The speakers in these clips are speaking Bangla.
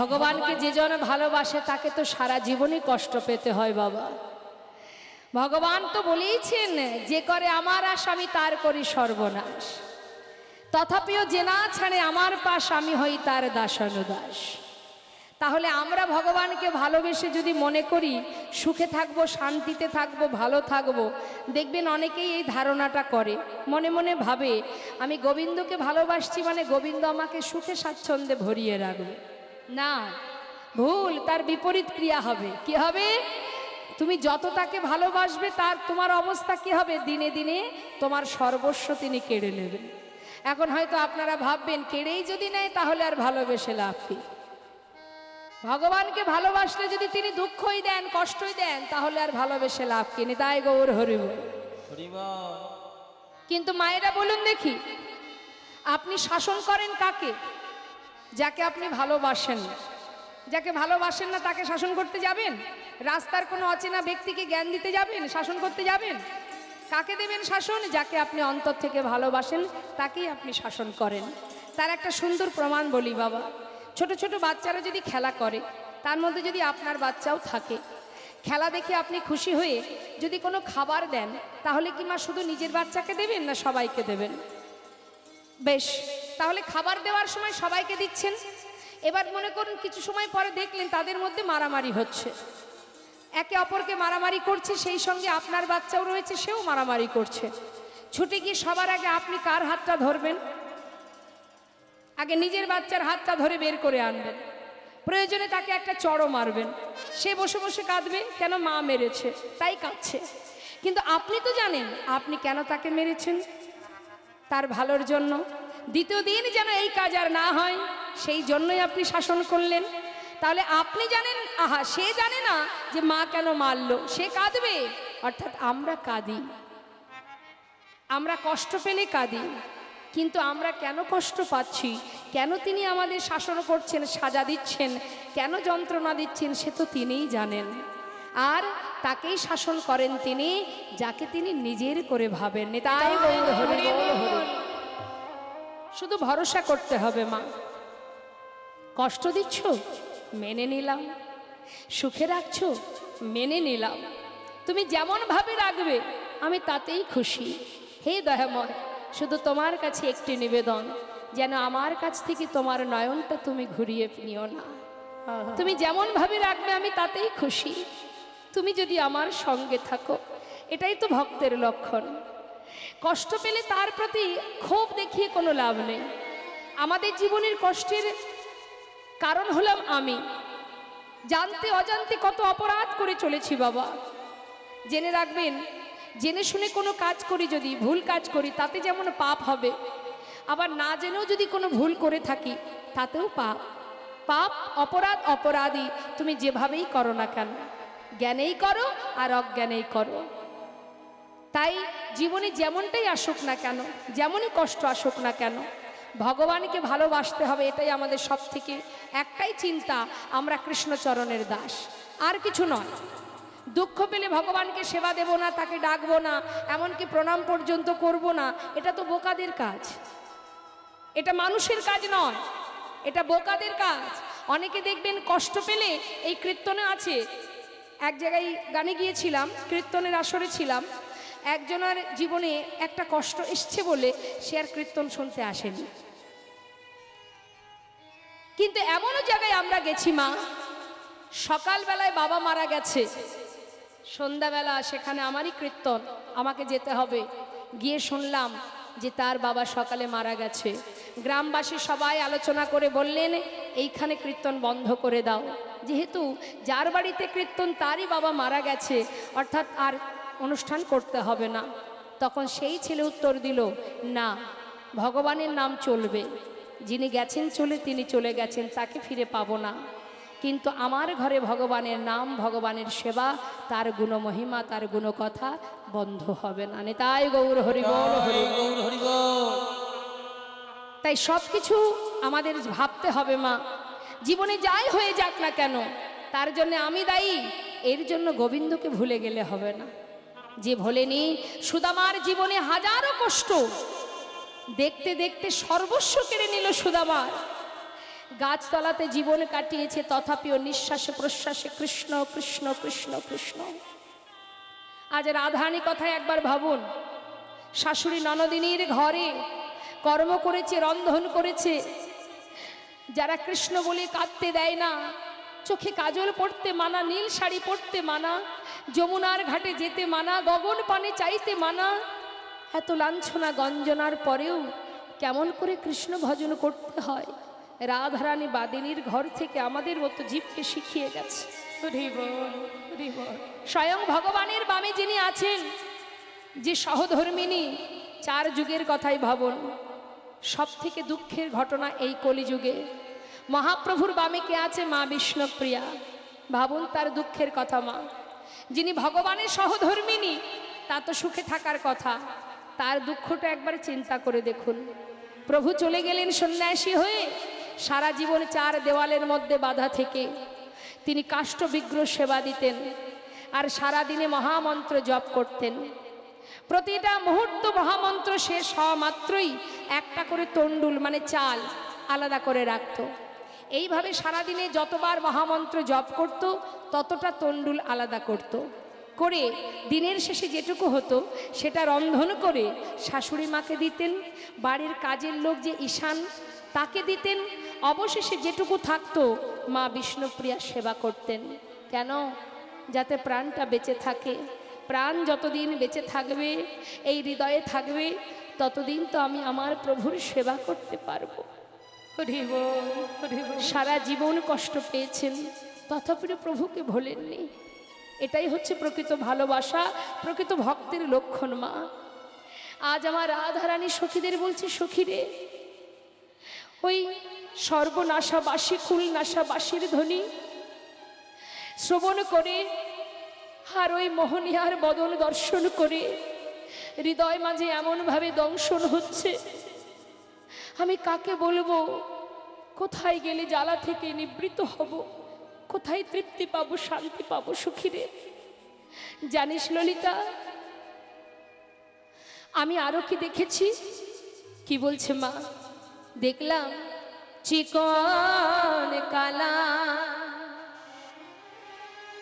ভগবানকে যে জন ভালোবাসে, তাকে তো সারা জীবনই কষ্ট পেতে হয় বাবা। ভগবান তো বলেইছেন, যে করে আমার আশ, আমি তার করি সর্বনাশ। তথাপিও যে না ছাড়ে আমার পাশ, আমি হই তার দাসানুদাস। তাহলে আমরা ভগবানকে ভালোবেসে যদি মনে করি, সুখে থাকব, শান্তিতে থাকব, ভালো থাকব, দেখবেন অনেকেই এই ধারণাটা করে। মনে মনে ভাবে, আমি গোবিন্দকে ভালোবাসছি মানে গোবিন্দ আমাকে সুখে স্বাচ্ছন্দ্যে ভরিয়ে রাখবে। না ভুল তার বিপরীত ক্রিয়া হবে। কি হবে? তুমি যত তাকে ভালোবাসবে তার তোমার অবস্থা কি হবে? দিনে দিনে তোমার সর্বস্ব তিনি কেড়ে নেবেন। এখন হয়তো আপনারা ভাববেন কেড়েই যদি নেয় তাহলে আর ভালোবেসে লাভ কি? ভগবানকে ভালোবাসলে যদি তিনি দুঃখই দেন কষ্টই দেন তাহলে আর ভালোবেসে লাভ কিনি তাই গৌর হরিব কিন্তু মায়েরা বলুন দেখি আপনি শাসন করেন কাকে? যাকে আপনি ভালোবাসেন। যাকে ভালোবাসেন না, তাকে শাসন করতে যাবেন? রাস্তার কোনো অচেনা ব্যক্তিকে জ্ঞান দিতে যাবেন? শাসন করতে যাবেন? কাকে দেবেন শাসন? যাকে আপনি অন্তর থেকে ভালোবাসেন, তাকেই আপনি শাসন করেন। তার একটা সুন্দর প্রমাণ বলি বাবা। ছোট ছোট বাচ্চারা যদি খেলা করে, তার মধ্যে যদি আপনার বাচ্চাও থাকে, খেলা দেখে আপনি খুশি হয়ে যদি কোনো খাবার দেন, তাহলে কি মা শুধু নিজের বাচ্চাকে দেবেন না সবাইকে দেবেন? বেশ, তাহলে খাবার দেওয়ার সময় সবাইকে দিচ্ছেন? এবার মনে করুন কিছু সময় পরে দেখলেন তাদের মধ্যে মারামারি হচ্ছে। একে অপরকে মারামারি করছে, সেই সঙ্গে আপনার বাচ্চাও রয়েছে, সেও মারামারি করছে। ছুটে গিয়ে সবার আগে আপনি কার হাতটা ধরবেন? আগে নিজের বাচ্চার হাতটা ধরে বের করে আনবেন। প্রয়োজনে তাকে একটা চড়ও মারবেন। সে বসে বসে কাঁদবে, কেন মা মেরেছে? তাই কাঁদছে। কিন্তু আপনি তো জানেন, আপনি কেন তাকে মেরেছেন? তার ভালোর জন্য। দ্বিতীয় দিন যেন এই কাজ আর না হয়, সেই জন্যই আপনি শাসন করলেন। তাহলে আপনি জানেন, আহা, সে জানে না যে মা কেন মারলো, সে কাঁদবে। অর্থাৎ আমরা কাঁদি। আমরা কষ্ট পেলে কাঁদি। কিন্তু আমরা কেন কষ্ট পাচ্ছি? কেন তিনি আমাদের শাসন করছেন, সাজা দিচ্ছেন? কেন যন্ত্রণা দিচ্ছেন, সে তো তিনিই জানেন। আর তাকেই শাসন করেন তিনি যাকে তিনি নিজের করে ভাবেন। তাই। শুধু ভরসা করতে হবে মা। কষ্ট দিচ্ছ? মেনে নিলাম। সুখে রাখছো? মেনে নিলাম। তুমি যেমন ভাবে রাখবে আমি তাতেই খুশি। হে দয়াময় শুধু তোমার কাছে একটি নিবেদন যেন আমার কাছ থেকে তোমার নয়নটা তুমি ঘুরিয়ে নিও না। তুমি যেমন ভাবে রাখবে আমি তাতেই খুশি। তুমি যদি আমার সঙ্গে থাকো, এটাই তো ভক্তের লক্ষণ। কষ্ট পেলে তার প্রতি ক্ষোভ দেখিয়ে কোনো লাভ নেই। আমাদের জীবনের কষ্টের কারণ হলাম আমি। জানতে অজান্তে কত অপরাধ করে চলেছি বাবা। জেনে রাখবেন, জেনে শুনে কোনো কাজ করি যদি, ভুল কাজ করি, তাতে যেমন পাপ হবে, আবার না জেনেও যদি কোনো ভুল করে থাকি, তাতেও পাপ। পাপ, অপরাধ, অপরাধী, তুমি যেভাবেই করো না কেন। জ্ঞানেই করো আর অজ্ঞানেই করো। তাই জীবনে যেমনটাই আসুক না কেন, যেমনই কষ্ট আসুক না কেন, ভগবানকে ভালোবাসতে হবে এটাই আমাদের সব থেকে একটাই চিন্তা, আমরা কৃষ্ণচরণের দাস। আর কিছু নয়। দুঃখ পেলে ভগবানকে সেবা দেব না, তাকে ডাকবো না, এমনকি প্রণাম পর্যন্ত করব না, এটা তো বোকাদের কাজ। এটা মানুষের কাজ নয়, এটা বোকাদের কাজ। অনেকে দেখবেন কষ্ট পেলে এই কীর্তনে আছে এক জায়গায় গানে গিয়েছিলাম, কীর্তনের আসরে ছিলাম। একজনের জীবনে একটা কষ্ট এসছে বলে সে আর কীর্তন শুনতে আসেনি। কিন্তু এমনও জায়গায় আমরা গেছি মা, সকালবেলায় বাবা মারা গেছে। সন্ধ্যাবেলা সেখানে আমারই কীর্তন, আমাকে যেতে হবে। গিয়ে শুনলাম যে তার বাবা সকালে মারা গেছে। গ্রামবাসী সবাই আলোচনা করে বললেন, এইখানে কীর্তন বন্ধ করে দাও। যেহেতু যার বাড়িতে কীর্তন তারই বাবা মারা গেছে অর্থাৎ আর অনুষ্ঠান করতে হবে না। তখন সেই ছেলে উত্তর দিল না ভগবানের নাম চলবে। যিনি গেছেন চলে তিনি চলে গেছেন তাকে ফিরে পাবো না। কিন্তু আমার ঘরে ভগবানের নাম ভগবানের সেবা তার গুণমহিমা তার গুণ কথা বন্ধ হবে না। তাই গৌর হরি হরি গৌর হরিবল তাই সব কিছু আমাদের ভাবতে হবে মা। জীবনে যাই হয়ে যাক না কেন, তার জন্য আমি দায়ী। এর জন্য গোবিন্দকে ভুলে গেলে হবে না। যে ভোলেনি সুদামার জীবনে হাজারো কষ্ট। দেখতে দেখতে সর্বস্ব কেড়ে নিল সুদামার। গাছতলাতে জীবন কাটিয়েছে, তথাপিও নিঃশ্বাসে প্রশ্বাসে কৃষ্ণ কৃষ্ণ কৃষ্ণ কৃষ্ণ। আজ রাধারানী কথায় একবার ভাবুন, শাশুড়ি ননদিনীর ঘরে কর্ম করেছে, রন্ধন করেছে যারা কৃষ্ণ বলে কাঁদতে দেয় না চোখে কাজল পড়তে মানা নীল শাড়ি পরতে মানা যমুনার ঘাটে যেতে মানা গগন পানে চাইতে মানা এত লাঞ্ছনা গঞ্জনার পরেও কেমন করে কৃষ্ণ ভজন করতে হয়? রাধারানী বাদিনীর ঘর থেকে আমাদের মতো জীবকে শিখিয়ে গেছে। স্বয়ং ভগবানের বামে যিনি আছেন যে সহধর্মিনী চার যুগের কথাই ভাবুন। সব থেকে দুঃখের ঘটনা এই কলিযুগে। মহাপ্রভুর বামে কে আছে? মা বিষ্ণুপ্রিয়া। ভাবুন তার দুঃখের কথা, মা। যিনি ভগবানের সহধর্মিনী, তা তো সুখে থাকার কথা। তার দুঃখটা একবার চিন্তা করে দেখুন। প্রভু চলে গেলেন সন্ন্যাসী হয়ে, সারা জীবন চার দেওয়ালের মধ্যে বাধা থেকে। তিনি কাষ্ঠ বিগ্রহ সেবা দিতেন, আর সারা দিনে মহামন্ত্র জপ করতেন। প্রতিটা মুহূর্ত মহামন্ত্র শেষ হওয়া মাত্রই একটা করে তন্ডুল মানে চাল আলাদা করে রাখত। এইভাবে সারাদিনে যতবার মহামন্ত্র জপ করত, ততটা তন্ডুল আলাদা করত। করে দিনের শেষে যেটুকু হতো, সেটা রন্ধন করে শাশুড়ি মাকে দিতেন, বাড়ির কাজের লোক যে ঈশান, তাকে দিতেন, অবশেষে যেটুকু থাকতো, মা বিষ্ণুপ্রিয়া সেবা করতেন। কেন? যাতে প্রাণটা বেঁচে থাকে। প্রাণ যতদিন বেঁচে থাকবে এই হৃদয়ে থাকবে ততদিন তো আমি আমার প্রভুর সেবা করতে পারব। সারা জীবন কষ্ট পেয়েছেন তথাপি প্রভুকে ভোলেননি। এটাই হচ্ছে প্রকৃত ভালোবাসা প্রকৃত ভক্তের লক্ষণ মা। আজ আমার রাধারানী সখীদের বলছে সখীরে ওই সর্বনাশাবাসী কুলনাশাবাসীর ধ্বনি শ্রবণ করে আর ওই মোহনিয়ার বদল দর্শন করে হৃদয় মাঝে এমনভাবে দংশন হচ্ছে। আমি কাকে বলব? কোথায় গেলে জ্বালা থেকে নিবৃত হব? কোথায় তৃপ্তি পাবো, শান্তি পাবো সুখীরে? জানিস ললিতা, আমি আরও কি দেখেছি? কি বলছে মা? দেখলাম চিকন কালা।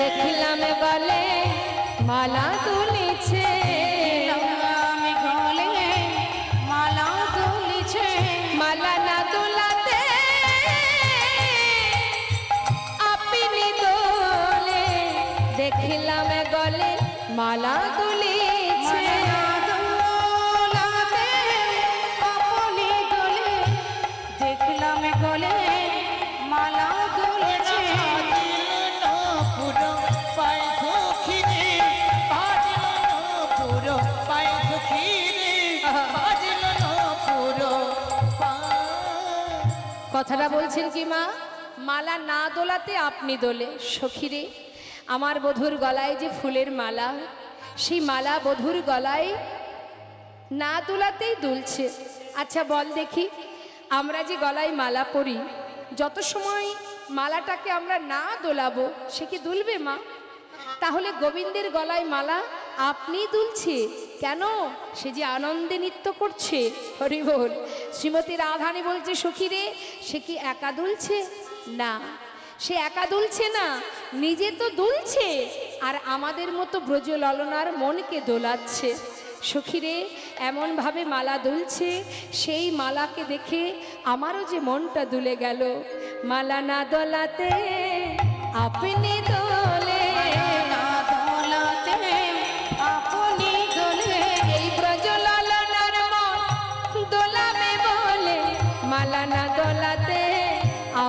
দেখিলাম গলে মালা তুলিছে কথাটা বলছেন কি মা? মালা না দোলাতে আপনি দোলে, সখিরে। আমার বধুর গলায় যে ফুলের মালা, সেই মালা বধুর গলায় না দোলাতেই দুলছে। আচ্ছা বল দেখি, আমরা যে গলায় মালা পরি, যত সময় মালাটাকে আমরা না দোলাবো, সে কি দুলবে মা? তাহলে গোবিন্দের গলায় মালা আপনি দুলছে? কেন? সে যে আনন্দে নৃত্য করছে। হরি বল। শ্রীমতী রাধানী বলছে সখীরে সে কি একা দুলছে? না। সে একা দুলছে না। নিজে তো দুলছে। আর আমাদের মতো ব্রজ ললনার মনকে দোলাচ্ছে। সখীরে এমনভাবে মালা দুলছে। সেই মালাকে দেখে আমারও যে মনটা দুলে গেল। মালা না দোলাতে আপনি দোলে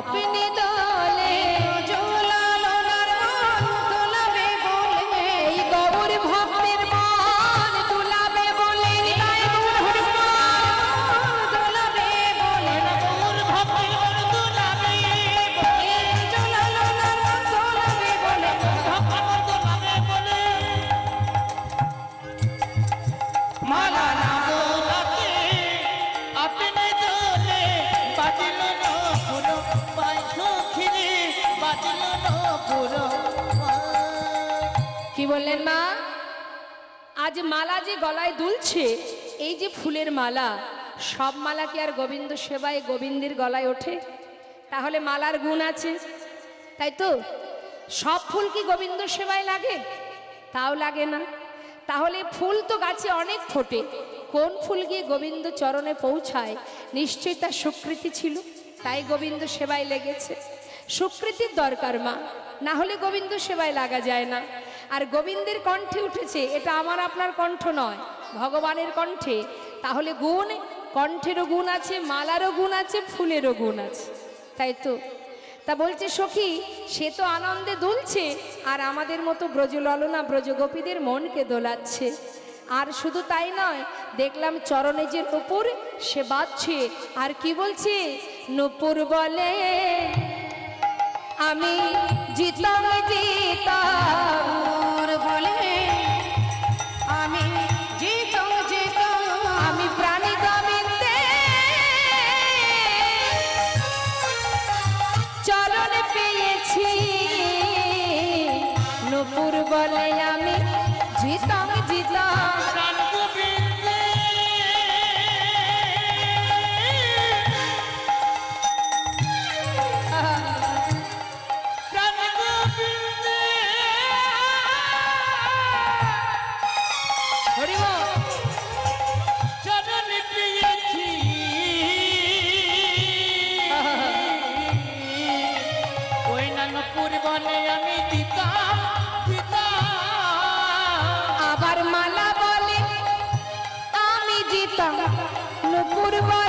আপনি আজ মালা যে গলায় দুলছে, এই যে ফুলের মালা, সব মালা কি আর গোবিন্দ সেবায় গোবিন্দের গলায় ওঠে? তাহলে মালার গুণ আছে, তাই তো? সব ফুল কি গোবিন্দ সেবায় লাগে? তাও লাগে না। তাহলে ফুল তো গাছে অনেক ফোটে, কোন ফুল গিয়ে গোবিন্দ চরণে পৌঁছায়? নিশ্চয়ই তার স্বীকৃতি ছিল, তাই গোবিন্দ সেবায় লেগেছে। স্বীকৃতির দরকার মা, না হলে গোবিন্দ সেবায় লাগা যায় না। আর গোবিন্দের কণ্ঠে উঠেছে, এটা আমার আপনার কণ্ঠ নয়, ভগবানের কণ্ঠে। তাহলে গুণ, কণ্ঠেরও গুণ আছে, মালারও গুণ আছে, ফুলেরও গুণ আছে, তাই তো? তা বলছে, সখী, সে তো আনন্দে দুলছে, আর আমাদের মতো ব্রজললনা ব্রজগোপীদের মনকে দোলাচ্ছে। আর শুধু তাই নয়, দেখলাম চরণে যে নুপুর সে বাজছে আর কি বলছে? নুপুর বলে, আমি জিতাম জিতাম নুপুর বলে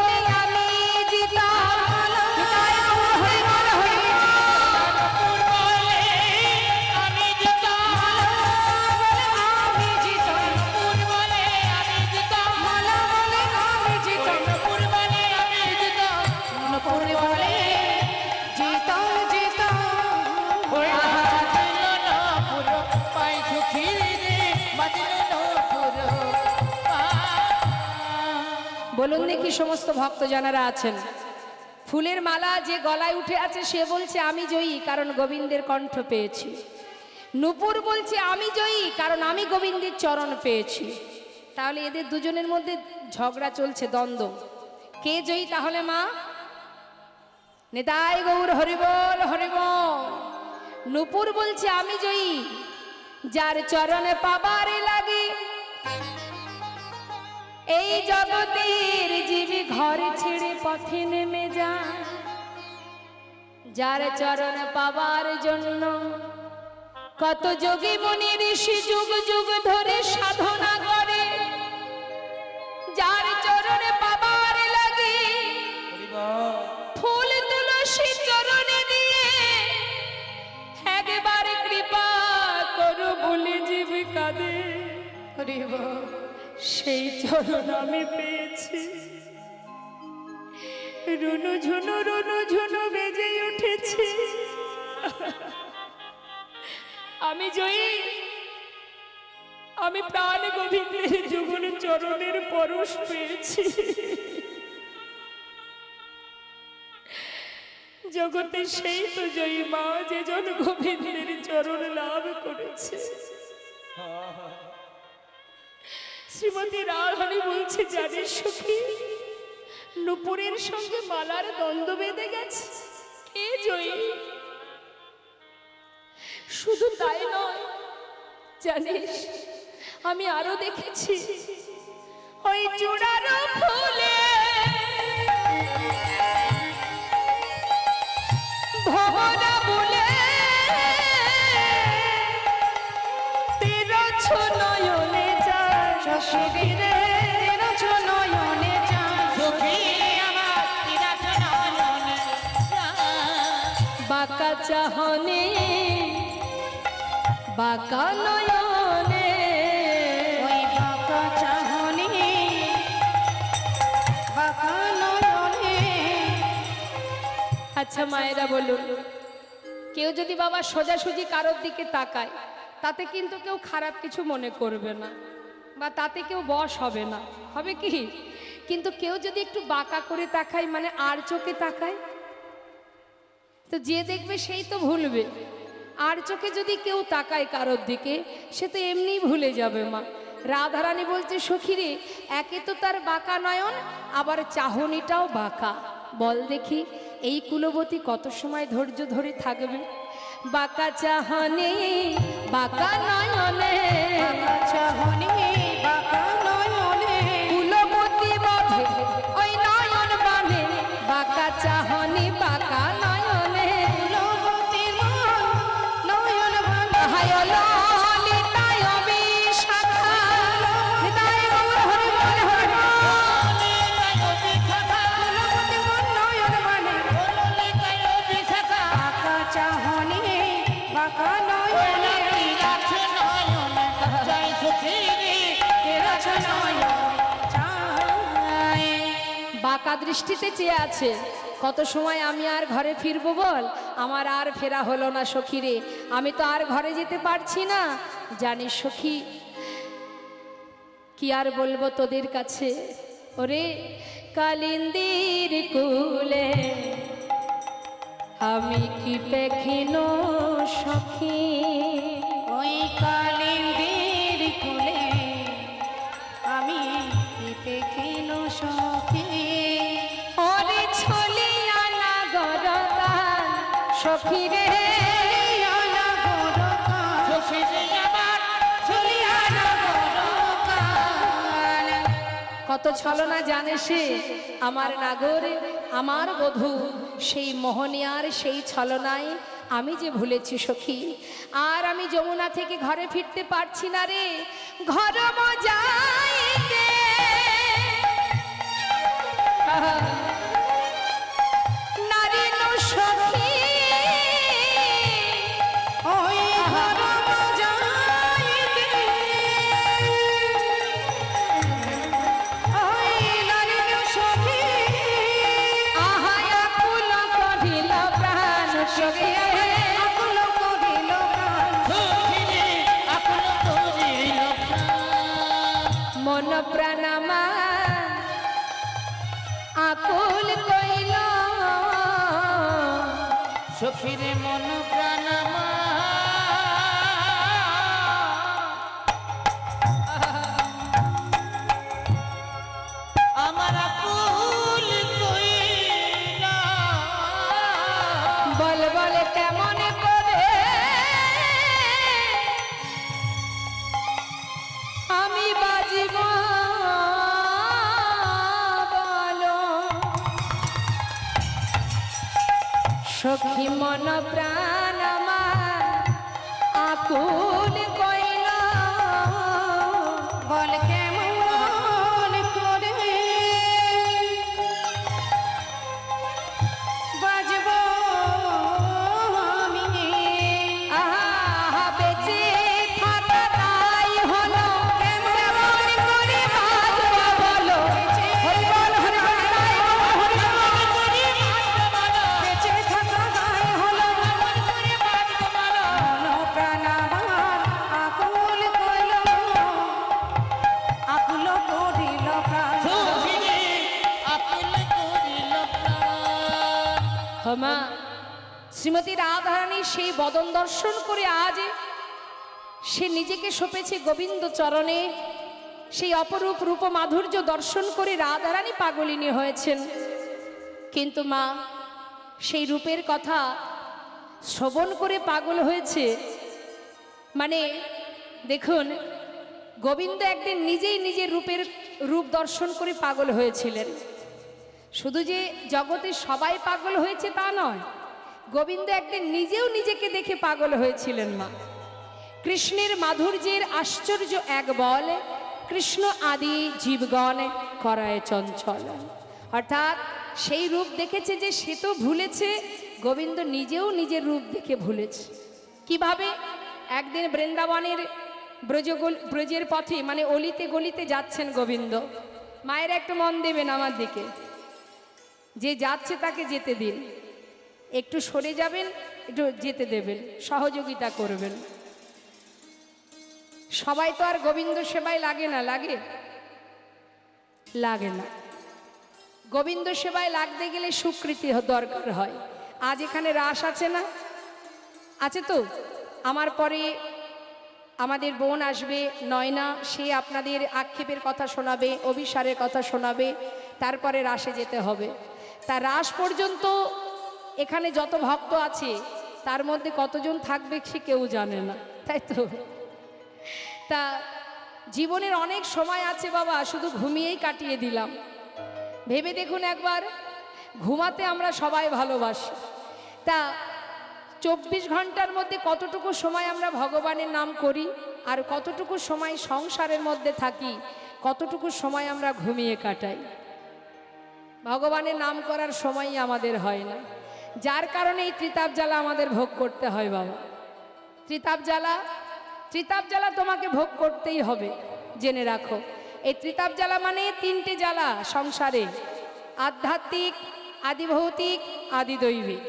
সমস্ত ভক্ত যারা আছেন। ফুলের মালা যে গলায় উঠে আছে, সে বলছে, আমি জয়ী, কারণ গোবিন্দের কণ্ঠ পেয়েছি। নূপুর বলছে, আমি জয়ী, কারণ আমি গোবিন্দের চরণ পেয়েছি। তাহলে এদের দুজনের মধ্যে ঝগড়া চলছে, দ্বন্দ্ব। কে জয়ী তাহলে, মা? নেতাই গৌর হরিবল হরিবল নূপুর বলছে, আমি জয়ী, যার চরণে পাবারে লাগে এই জগতের জীবী ঘর ছেড়ে পথে নেমে যা যার চরণ পাবার জন্য কত যোগী মুনি ঋষি যুগ যুগ ধরে সাধনা করে। যার সেই চরণ আমি পেয়েছি। রুনু ঝুনু রুনু ঝুনু বেজে উঠেছি। আমি জয়ী। আমি প্রাণ গোবিন্দের যুগল চরণের পরশ পেয়েছি। জগতে সেই তো জয়ী মা, যে জন গোবিন্দের চরণ লাভ করেছে। শ্রীমতী রাধানি বলছে জানিস সুখী নুপুরের সঙ্গে মালার দ্বন্দ্ব বেঁধে গেছে, কে জয়ী? শুধু তাই নয়, জানিস, আমি আরও দেখেছি, ওই চূড়ার ফুলে বাঁকা নয়নে ওই বাঁকা আচ্ছা মায়েরা বলুন, কেউ যদি বাবা সোজাসুজি কারোর দিকে তাকায়, তাতে কিন্তু কেউ খারাপ কিছু মনে করবে না, বা তাতে কেউ বশ হবে না, হবে কি? কিন্তু কেউ যদি একটু বাঁকা করে তাকায় মানে আর চোখে তাকায়, তো যে দেখবে সেই তো ভুলবে। আর চোখে যদি কেউ তাকায় কারোর দিকে, সে তো এমনি ভুলে যাবে মা। রাধারানী বলছে, সখিরে, একে তো তার বাঁকা নয়ন, আবার চাহনিটাও বাঁকা। বল দেখি, এই কুলবতী কত সময় ধৈর্য ধরে থাকবে? বাঁকা চাহনি, বাঁকা নয়নে, বাঁকা চাহনি বাঁকা দৃষ্টিতে চেয়ে আছে। কত সময় আমি আর ঘরে ফিরবো বল? আমার আর ফেরা হলো না সখী রে আমি তো আর ঘরে যেতে পারছি না। জানি সখী, কি আর বলব তোদের কাছে? ওরে কালিন্দির কুলে, আমি কি পেখিনো সখী? ওই কালিন্দির সখী। ওরে সখী রে আনা গরকান। কত ছলনা জানে সে আমার নাগর আমার বধূ। সেই মোহনিয়ার সেই ছলনায় আমি যে ভুলেছি সখী। আর আমি যমুনা থেকে ঘরে ফিরতে পারছি না রে। ঘর মজাইতে हाँ সখীরে মন প্রাণ সেই বদন দর্শন করে আজ সে নিজেকে সপেছে গোবিন্দ চরণে। সেই অপরূপ রূপ মাধুর্য দর্শন করে রাধারানী পাগলিনী হয়েছেন। কিন্তু মা, সেই রূপের কথা শ্রবণ করে পাগল হয়েছে। মানে দেখুন, গোবিন্দ একদিন নিজেই নিজের রূপের রূপ দর্শন করে পাগল হয়েছিলেন। শুধু যে জগতে সবাই পাগল হয়েছে তা নয় গোবিন্দ একদিন নিজেও নিজেকে দেখে পাগল হয়েছিলেন মা। কৃষ্ণের মাধুর্যের আশ্চর্য এক বল, কৃষ্ণ আদি জীবগণ করায় চঞ্চল। অর্থাৎ সেই রূপ দেখেছে যে সে তো ভুলেছে, গোবিন্দ নিজেও নিজের রূপ দেখে ভুলেছে। কীভাবে? একদিন বৃন্দাবনের ব্রজগল, ব্রজের পথে মানে অলিতে গলিতে যাচ্ছেন গোবিন্দ। মায়ের একটু মন দেবেন আমার দিকে। যে যাচ্ছে তাকে যেতে দিন। একটু সরে যাবেন, একটু যেতে দেবেন, সহযোগিতা করবেন। সবাই তো আর গোবিন্দ সেবায় লাগে না, লাগে? লাগে না। গোবিন্দ সেবায় লাগতে গেলে স্বীকৃতি দরকার হয়। আজ এখানে রাস আছে না? আছে তো? আমার পরে আমাদের বোন আসবে, নয়না, সে আপনাদের আক্ষেপের কথা শোনাবে, অভিসারের কথা শোনাবে, তারপরে রাসে যেতে হবে। তা রাস পর্যন্ত এখানে যত ভক্ত আছে, তার মধ্যে কতজন থাকবে সে কেউ জানে না। তাই তো? তা জীবনের অনেক সময় আছে বাবা, শুধু ঘুমিয়েই কাটিয়ে দিলাম। ভেবে দেখুন একবার, ঘুমাতে আমরা সবাই ভালোবাসি। তা চব্বিশ ঘণ্টার মধ্যে কতটুকু সময় আমরা ভগবানের নাম করি, আর কতটুকু সময় সংসারের মধ্যে থাকি, কতটুকু সময় আমরা ঘুমিয়ে কাটাই? ভগবানের নাম করার সময়ই আমাদের হয় না। যার কারণে এই ত্রিতাপ জ্বালা আমাদের ভোগ করতে হয় বাবা। ত্রিতাপ জ্বালা ত্রিতাপ জ্বালা তোমাকে ভোগ করতেই হবে, জেনে রাখো। এই ত্রিতাপ জ্বালা মানে তিনটে জ্বালা সংসারে, আধ্যাত্মিক, আদিভৌতিক, আদিদৈবিক।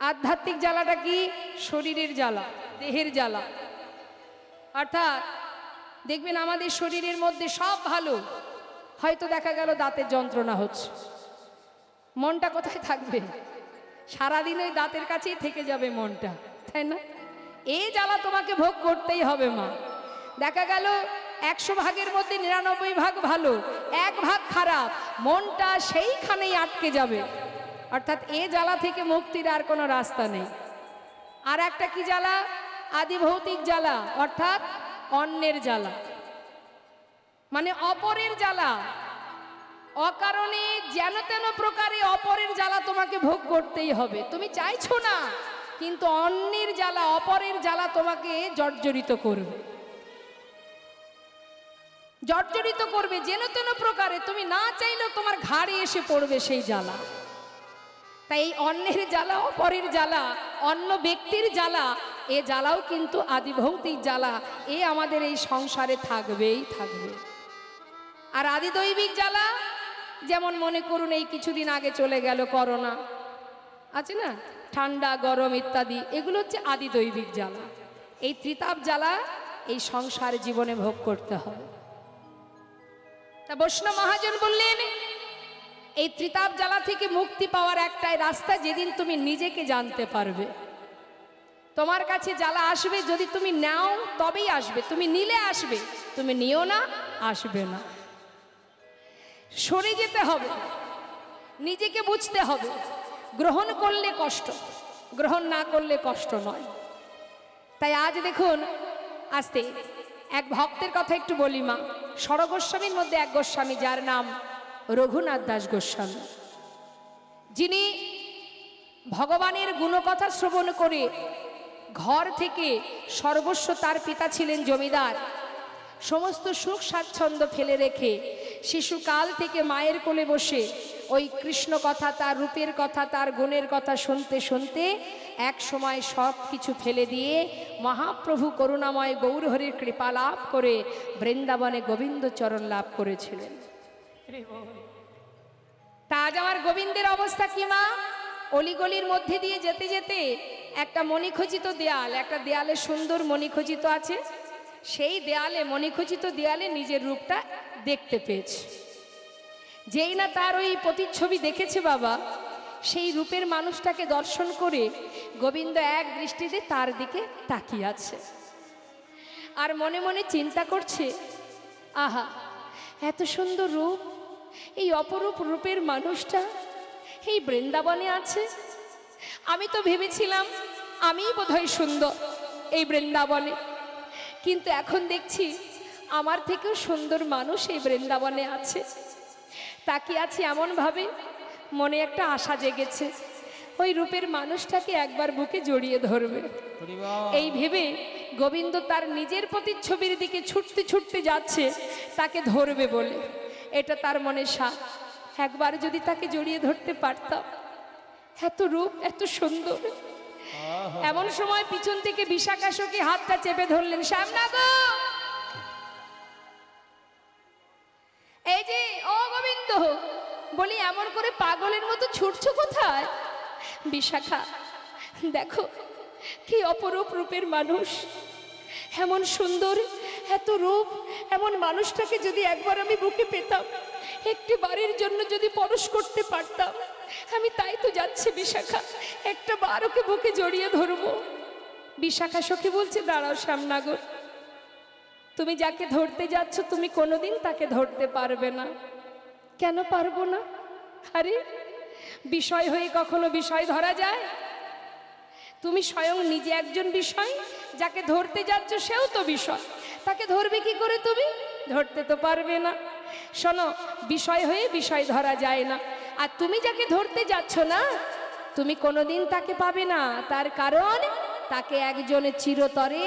আধ্যাত্মিক জ্বালাটা কি? শরীরের জ্বালা, দেহের জ্বালা। অর্থাৎ দেখবেন আমাদের শরীরের মধ্যে সব ভালো, হয়তো দেখা গেল দাঁতের যন্ত্রণা হচ্ছে। মনটা কোথায় থাকবে? সারাদিন ওই দাঁতের কাছেই থেকে যাবে মনটা, তাই না? এই জ্বালা তোমাকে ভোগ করতেই হবে, মা। দেখা গেল একশো ভাগের মধ্যে নিরানব্বই ভাগ ভালো, এক ভাগ খারাপ, মনটা সেইখানেই আটকে যাবে। অর্থাৎ এ জ্বালা থেকে মুক্তির আর কোনো রাস্তা নেই। আর একটা কি জ্বালা? আদিভৌতিক জ্বালা, অর্থাৎ অন্যের জ্বালা। মানে অপরের জ্বালা অকারণে যেন তেন প্রকারে অপরের জ্বালা তোমাকে ভোগ করতেই হবে। তুমি চাইছো না, কিন্তু অন্যের জ্বালা, অপরের জ্বালা তোমাকে জর্জরিত করবে। জর্জরিত করবে, যেন তেন প্রকারে তুমি না চাইলেও তোমার ঘাড়ে এসে পড়বে সেই জ্বালা। তাই এই অন্যের জ্বালা, অপরের জ্বালা, অন্য ব্যক্তির জ্বালা, এ জ্বালাও কিন্তু আদিভৌতিক জ্বালা, এ আমাদের এই সংসারে থাকবেই থাকবে। আর আদিদৈবিক জ্বালা যেমন মনে করুন এই কিছুদিন আগে চলে গেল করোনা। আছে না? ঠান্ডা, গরম ইত্যাদি। এগুলো হচ্ছে আদি দৈবিক জ্বালা। এই ত্রিতাপ জ্বালা এই সংসার জীবনে ভোগ করতে হবে তা বৈষ্ণব মহাজন বললেন, এই ত্রিতাপ জ্বালা থেকে মুক্তি পাওয়ার একটাই রাস্তা যেদিন তুমি নিজেকে জানতে পারবে। তোমার কাছে জ্বালা আসবে যদি তুমি নাও, তবেই আসবে। তুমি নিলে আসবে, তুমি নিও না, আসবে না। সরে যেতে হবে। নিজেকে বুঝতে হবে। গ্রহণ করলে কষ্ট, গ্রহণ না করলে কষ্ট নয়। তাই আজ দেখুন, আসতে, এক ভক্তের কথা একটু বলি মা। সরগোস্বামীর মধ্যে এক গোস্বামী, যার নাম রঘুনাথ দাস গোস্বামী। যিনি ভগবানের গুণকথা শ্রবণ করে ঘর থেকে সর্বস্ব তার পিতা ছিলেন জমিদার। সমস্ত সুখ স্বাচ্ছন্দ্য ফেলে রেখে শিশুকাল থেকে মায়ের কোলে বসে ওই কৃষ্ণ কথা, তার রূপের কথা, তার গুণের কথা শুনতে শুনতে এক সময় সব কিছু ফেলে দিয়ে মহাপ্রভু করুণাময় গৌরহরির কৃপা লাভ করে বৃন্দাবনে গোবিন্দ চরণ লাভ করেছিলেন। তা আজ আমার গোবিন্দের অবস্থা কি মা? অলিগলির মধ্যে দিয়ে যেতে যেতে একটা মণিখচিত দেয়াল, একটা দেয়ালে সুন্দর মণিখচিত আছে। সেই দেয়ালে, মণিখচিত দেয়ালে নিজের রূপটা দেখতে পেয়েছে। যেই না তার ওই প্রতিচ্ছবি দেখেছে বাবা, সেই রূপের মানুষটাকে দর্শন করে গোবিন্দ এক দৃষ্টিতে তার দিকে তাকিয়ে আছে। আর মনে মনে চিন্তা করছে, আহা, এত সুন্দর রূপ, এই অপরূপ রূপের মানুষটা এই বৃন্দাবনে আছে? আমি তো ভেবেছিলাম আমিই বোধহয় সুন্দর এই বৃন্দাবনে। কিন্তু এখন দেখছি আমার থেকেও সুন্দর মানুষ এই বৃন্দাবনে আছে। তাকিয়ে আছি এমনভাবে মনে একটা আশা জেগেছে। ওই রূপের মানুষটাকে একবার বুকে জড়িয়ে ধরবে। এই ভেবে গোবিন্দ তার নিজের প্রতিচ্ছবির দিকে ছুটতে ছুটতে যাচ্ছে তাকে ধরবে বলে। এটা তার মনে সাপ একবার যদি তাকে জড়িয়ে ধরতে পারতাম। এত রূপ এত সুন্দর। এমন সময় পিছন থেকে বিশাখাশকে হাতটা চেপে ধরলেন, শ্যামনা গো! এই যে, ও গোবিন্দ, বলি এমন করে পাগলের মতো ছুটছো কোথায়? বিশাখা, দেখো কি অপরূপ রূপের মানুষ। এমন সুন্দর, এত রূপ, এমন মানুষটাকে যদি একবার আমি বুকে পেতাম, একটি বাড়ির জন্য যদি পরশ করতে পারতাম আমি তাই তো যাচ্ছি বিশাখা। একটা বার ওকে বুকে জড়িয়ে ধরবো। বিশাখা সখী বলছে, দাঁড়াও শ্যামনাগর। তুমি যাকে ধরতে যাচ্ছ, তুমি কোনোদিন তাকে ধরতে পারবে না। কেন পারব না? আরে, বিষয় হয়ে কখনো বিষয় ধরা যায়। তুমি স্বয়ং নিজে একজন বিষয়, যাকে ধরতে যাচ্ছ সেও তো বিষয়। তাকে ধরবে কি করে তুমি? ধরতে তো পারবে না। শোনো, বিষয় হয়ে বিষয় ধরা যায় না। আর তুমি যাকে ধরতে যাচ্ছ না, তুমি কোনোদিন তাকে পাবে না। তার কারণ, তাকে একজনের চিরতরে